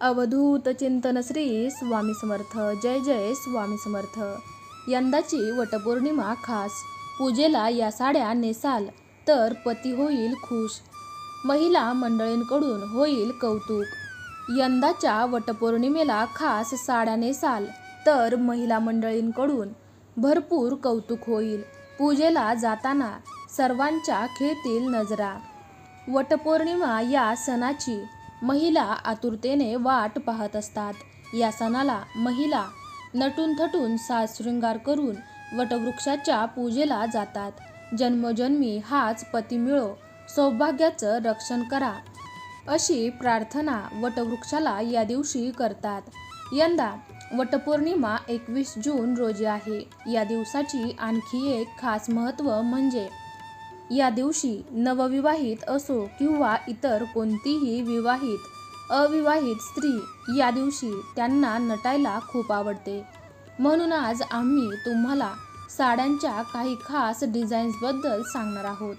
अवधूत चिंतन श्री स्वामी समर्थ. जय जय स्वामी समर्थ. यंदाची वटपौर्णिमा खास. पूजेला या साड्या नेसाल तर पती होईल खुश. महिला मंडळींकडून होईल कौतुक. यंदाच्या वटपौर्णिमेला खास साड्या नेसाल तर महिला मंडळींकडून भरपूर कौतुक होईल. पूजेला जाताना सर्वांच्या खिळतील नजरा. वटपौर्णिमा या सणाची महिला आतुरतेने वाट पाहत असतात. या सणाला महिला नटून थटून साजशृंगार करून वटवृक्षाच्या पूजेला जातात. जन्मोजन्मी हाच पती मिळो सौभाग्याचं रक्षण करा. अशी प्रार्थना वटवृक्षाला या दिवशी करतात. यंदा वटपौर्णिमा एकवीस जून रोजी आहे. या दिवसाची आणखी एक खास महत्त्व म्हणजे या दिवशी नवविवाहित असो किंवा इतर कोणतीही विवाहित अविवाहित स्त्री या दिवशी त्यांना नटायला खूप आवडते. म्हणून आज आम्ही तुम्हाला साड्यांच्या काही खास डिझाईन्सबद्दल सांगणार आहोत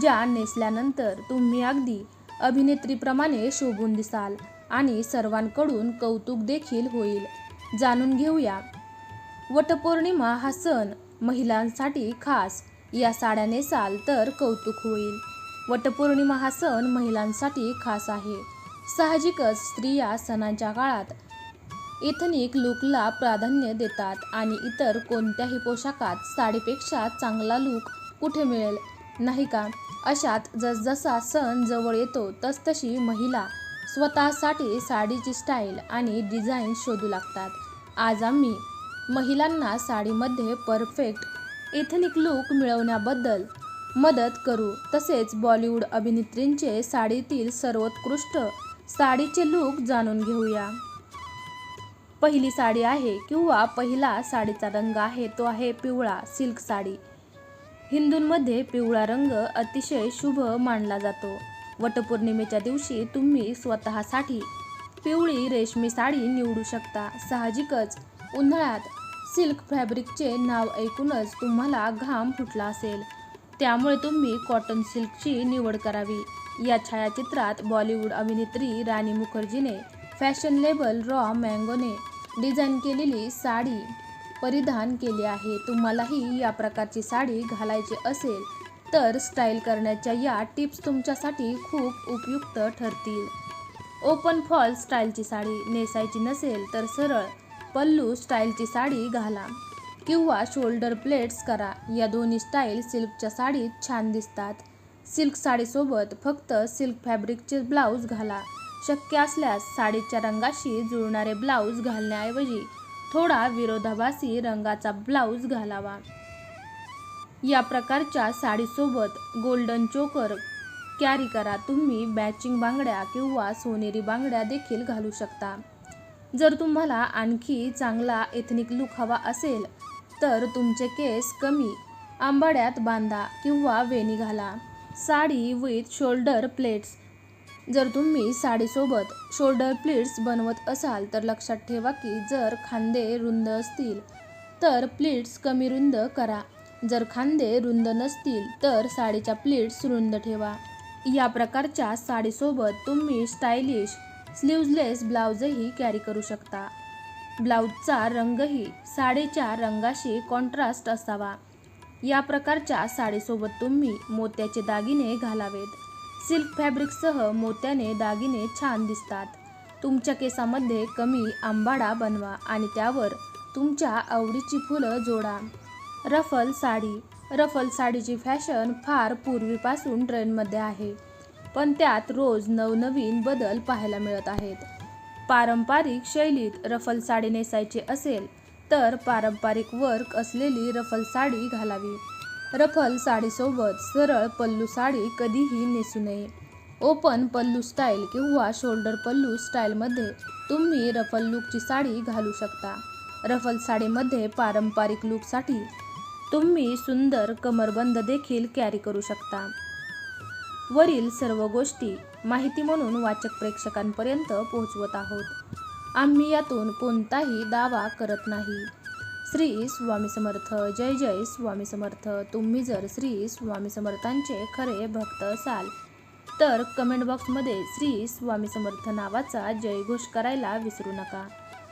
ज्या नेसल्यानंतर तुम्ही अगदी अभिनेत्रीप्रमाणे शोभून दिसाल आणि सर्वांकडून कौतुक देखील होईल. जाणून घेऊया. वटपौर्णिमा हा सण महिलांसाठी खास या साड्या नेसाल तर कौतुक होईल. वटपौर्णिमा हा सण महिलांसाठी खास आहे. साहजिकच स्त्रिया सणांच्या काळात इथनिक लुकला प्राधान्य देतात आणि इतर कोणत्याही पोशाखात साडीपेक्षा चांगला लूक कुठे मिळेल? नाही का? अशात जसजसा सण जवळ येतो तसतशी महिला स्वतःसाठी साडीची स्टाईल आणि डिझाईन शोधू लागतात. आज आम्ही महिलांना साडीमध्ये परफेक्ट एथनिक लूक मिळवण्याबद्दल मदत करू. तसेच बॉलिवूड अभिनेत्रींचे साडीतील सर्वोत्कृष्ट साडीचे लूक जाणून घेऊया. पहिली साडी आहे किंवा पहिला साडीचा रंग आहे तो आहे पिवळा सिल्क साडी. हिंदूंमध्ये पिवळा रंग अतिशय शुभ मानला जातो. वटपौर्णिमेच्या दिवशी तुम्ही स्वतःसाठी पिवळी रेशमी साडी निवडू शकता. साहजिकच उन्हाळ्यात सिल्क फॅब्रिकचे नाव ऐकूनच तुम्हाला घाम फुटला असेल. त्यामुळे तुम्ही कॉटन सिल्कची निवड करावी. या छायाचित्रात बॉलिवूड अभिनेत्री राणी मुखर्जीने फॅशन लेबल रॉ मँगोने डिझाईन केलेली साडी परिधान केली आहे. तुम्हालाही या प्रकारची साडी घालायची असेल तर स्टाईल करण्याच्या या टिप्स तुमच्यासाठी खूप उपयुक्त ठरतील. ओपन फॉल स्टाईलची साडी नेसायची नसेल तर सरळ पल्लू स्टाईलची साडी घाला किंवा शोल्डर प्लेट्स करा. या दोन्ही स्टाईल सिल्कच्या साडीत छान दिसतात. सिल्क साडीसोबत फक्त सिल्क फॅब्रिकचे ब्लाऊज घाला. शक्य असल्यास साडीच्या रंगाशी जुळणारे ब्लाऊज घालण्याऐवजी थोडा विरोधाभासी रंगाचा ब्लाऊज घालावा. या प्रकारच्या साडीसोबत गोल्डन चोकर कॅरी करा. तुम्ही मॅचिंग बांगड्या किंवा सोनेरी बांगड्या देखील घालू शकता. जर तुम्हाला आणखी चांगला एथनिक लुक हवा असेल तर तुमचे केस कमी आंबाड्यात बांधा किंवा वेणी घाला. साडी विथ शोल्डर प्लेट्स जर तुम्ही साडीसोबत शोल्डर प्लीट्स बनवत असाल तर लक्षात ठेवा की जर खांदे रुंद असतील तर प्लीट्स कमी रुंद करा. जर खांदे रुंद नसतील तर साडीच्या प्लीट्स रुंद ठेवा. या प्रकारच्या साडीसोबत तुम्ही स्टायलिश स्लीवलेस ब्लाऊजही कॅरी करू शकता. ब्लाऊजचा रंगही साडीच्या रंगाशी कॉन्ट्रास्ट असावा. या प्रकारच्या साडीसोबत तुम्ही मोत्याचे दागिने घालावेत. सिल्क फॅब्रिकसह मोत्याने दागिने छान दिसतात. तुमच्या केसामध्ये कमी आंबाडा बनवा आणि त्यावर तुमच्या आवडीची फुलं जोडा. रफल साडी. रफल साडीची फॅशन फार पूर्वीपासून ट्रेंडमध्ये आहे. पण त्यात रोज नवनवीन बदल पाहायला मिळत आहेत. पारंपरिक शैलीत रफल साडी नेसायची असेल तर पारंपरिक वर्क असलेली रफल साडी घालावी. रफल साडीसोबत सरळ पल्लू साडी कधीही नेसू नये. ओपन पल्लू स्टाईल किंवा शोल्डर पल्लू स्टाईलमध्ये तुम्ही रफल लुकची साडी घालू शकता. रफल साडीमध्ये पारंपरिक लुकसाठी तुम्ही सुंदर कमरबंद देखील कॅरी करू शकता. वरील सर्व गोष्टी माहिती म्हणून वाचक प्रेक्षकांपर्यंत पोहोचवत आहोत. आम्ही यातून कोणताही दावा करत नाही. श्री स्वामी समर्थ जय जय स्वामी समर्थ. तुम्ही जर श्री स्वामी समर्थांचे खरे भक्त असाल तर कमेंट बॉक्समध्ये श्री स्वामी समर्थ नावाचा जयघोष करायला विसरू नका.